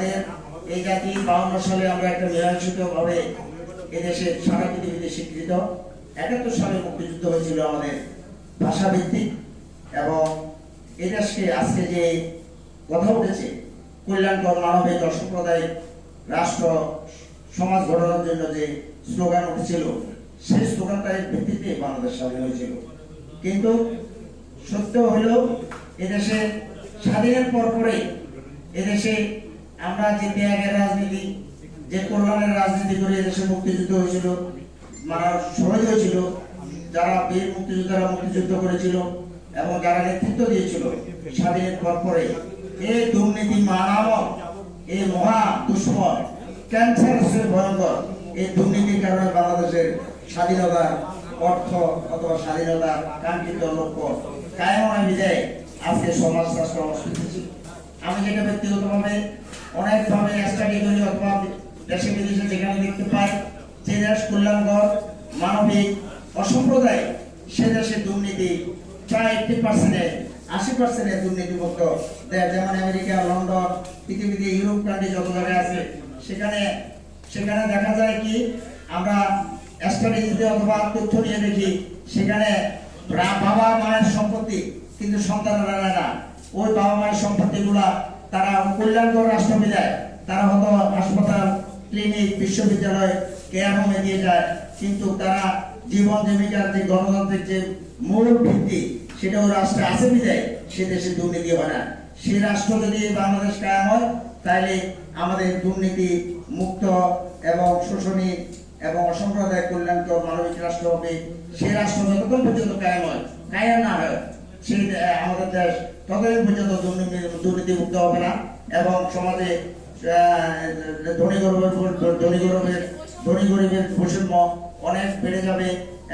আমাদের এই জাতি বাউন্ন সালে আমরা একটা মীমাংসিত ভাবে এদেশে সারা পৃথিবীতে স্বীকৃত একাত্তর সালে মুক্তিযুদ্ধ হয়েছিল আমাদের ভাষাভিত্তিক এবং এদেশকে আজকে যে কথা উঠেছে, কল্যাণকর মানবিক অসাম্প্রদায়িক রাষ্ট্র, সমাজ গঠনের জন্য যে স্লোগান উঠেছিল, সেই স্লোগানটার ভিত্তিতে বাংলাদেশ স্বাধীন হয়েছিল। কিন্তু সত্য হলো, এদেশে স্বাধীনের পর পরে এদেশে আমরা যে ত্যাগের রাজনীতি, যে কল্যাণের রাজনীতি করে এদেশে মুক্তিযুদ্ধ হয়েছিল মানুষ শহীদ হয়েছিল যারা বীর মুক্তিযোদ্ধারা মুক্তিযুদ্ধ করেছিল এবং যারা নেতৃত্ব দিয়েছিল স্বাধীনের পর পরে এই দুর্নীতি মানামক এই মহা দুশ্মন ক্যান্সার ভয়ঙ্কর এই দুর্নীতির কারণে বাংলাদেশের স্বাধীনতার অর্থ অথবা স্বাধীনতার কাঙ্ক্ষিত লক্ষ্য কায়মনে বিদায় আজকে সমাজ রাষ্ট্র অস্তিত্বশীল আমি যেটা ব্যক্তিগতভাবে অনেকভাবে স্টাডি করি অথবা দেশে বিদেশে যেখানে দেখতে পাই, যে দেশ কল্যাণকর, মানবিক অসম্প্রদায় সে দেশে দুর্নীতি প্রায় এইটি পার্সেন্টে আশি পার্সেন্টের দুর্নীতিমুক্ত যেমন আমেরিকা, লন্ডন, পৃথিবীতে ইউরোপ কান্ট্রি যত জায়গায় আছে, সেখানে সেখানে দেখা যায় কি, আমরা স্ট্র্যাটেজিতে অথবা তথ্য নিয়ে দেখি, সেখানে বাবা মায়ের সম্পত্তি কিন্তু সন্তানেরা না। ওই বাবা মায়ের সম্পত্তিগুলা তারা কল্যাণকর রাষ্ট্র দেয়। তারা হয়তো হাসপাতাল, ক্লিনিক, বিশ্ববিদ্যালয় কেয়ার হোমে দিয়ে যায়, কিন্তু তারা জীবন জীবিকার যে গণতান্ত্রিক যে মূল ভিত্তি, সেটা ওই রাষ্ট্রে আছে বিদায় সে দেশে দুর্নীতি হয় না। সে রাষ্ট্র যদি বাংলাদেশ কায়াম হয় তাহলে আমাদের দুর্নীতি মুক্ত এবং শোষণী এবং অসাম্প্রদায়িক কল্যাণকর মানবিক রাষ্ট্র হবে। সেই রাষ্ট্র যতক্ষণ পর্যন্ত কায়াম হয়, কায়াম না হয় সেই আমাদের দেশ ততদিন পর্যন্ত দুর্নীতি দুর্নীতি মুক্ত হবে না এবং সমাজে ধনী গরিবের ধনী গরিবের ধনী গরিবের বৈষম্য অনেক বেড়ে যাবে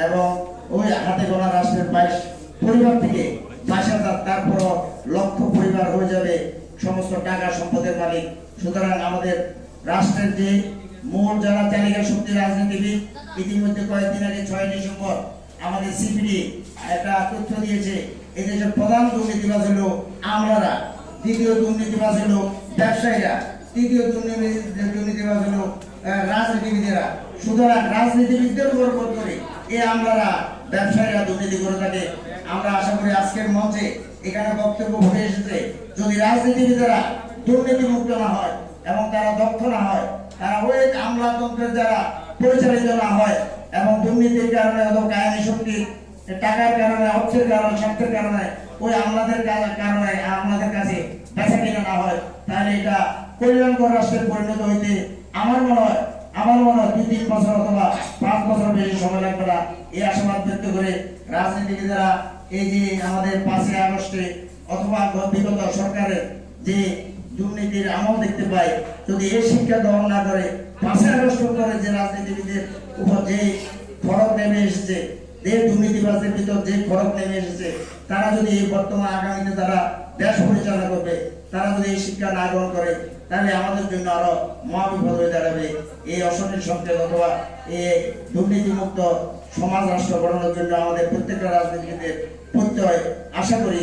এবং ওই হাতে গোনা রাষ্ট্রের বাইশ পরিবার থেকে বাইশ হাজার লক্ষ পরিবার হয়ে যাবে সমস্ত টাকা সম্পদের মালিক। সুতরাং আমাদের রাষ্ট্রের যে মূল যারা তালিকা শক্তি রাজনীতিবিদ, ইতিমধ্যে কয়েকদিন আগে ছয় ডিসেম্বর আমাদের সিপিডি একটা তথ্য দিয়েছে, এদেশের প্রধান দুর্নীতিবাজ হলো আমলারা, দ্বিতীয় দুর্নীতিবাজ হলো ব্যবসায়ীরা, তৃতীয় দুর্নীতিবাজ হলো রাজনীতিবিদেরা। সুতরাং রাজনীতিবিদদের উপর ভর করে এই আমলারা, ব্যবসায়ীরা দুর্নীতি করে থাকে। আমরা আশা করি আজকের মঞ্চে এখানে বক্তব্য উঠে এসেছে, যদি রাজনীতিবিদেরা দুর্নীতি মুক্ত না হয় এবং তারা দক্ষ না হয়, তারা ওই আমলাতন্ত্রের দ্বারা পরিচালিত না হয় এবং দুর্নীতির কারণে অথবা কাহিনী শক্তির টাকার কারণে, অর্থের কারণে, স্বার্থের কারণে, ওই আমলাদের কা- কারণে আমলাদের কাছে বেচা কিনা না হয়, তাহলে এটা কল্যাণকর রাষ্ট্রের পরিণত হইতে আমার মনে হয়, আমার মনে হয় দুই তিন বছর অথবা পাঁচ বছর বেশি সময় লাগবে না। এই আশাবাদ ব্যক্ত করে রাজনীতিবিদেরা এই যে আমাদের পাঁচই আগস্টে অথবা বিগত সরকারের যে দুর্নীতির আমল দেখতে পাই যদি এই শিক্ষা গ্রহণ না করে, পাঁচই আগস্ট করে যে রাজনীতিবিদের উপর যে ফরক নেমে এসেছে যে দুর্নীতিবাজদের ভিতর যে খরচ নেমে এসেছে, তারা যদি এই বর্তমান আগামীতে তারা দেশ পরিচালনা করবে, তারা যদি এই শিক্ষা না গ্রহণ করে, তাহলে আমাদের জন্য আরও মহাবিপদ হয়ে দাঁড়াবে। এই অশনীল সংকেত অথবা এই দুর্নীতিমুক্ত সমাজ রাষ্ট্র গঠনের জন্য আমাদের প্রত্যেকটা রাজনীতিবিদের প্রত্যয় আশা করি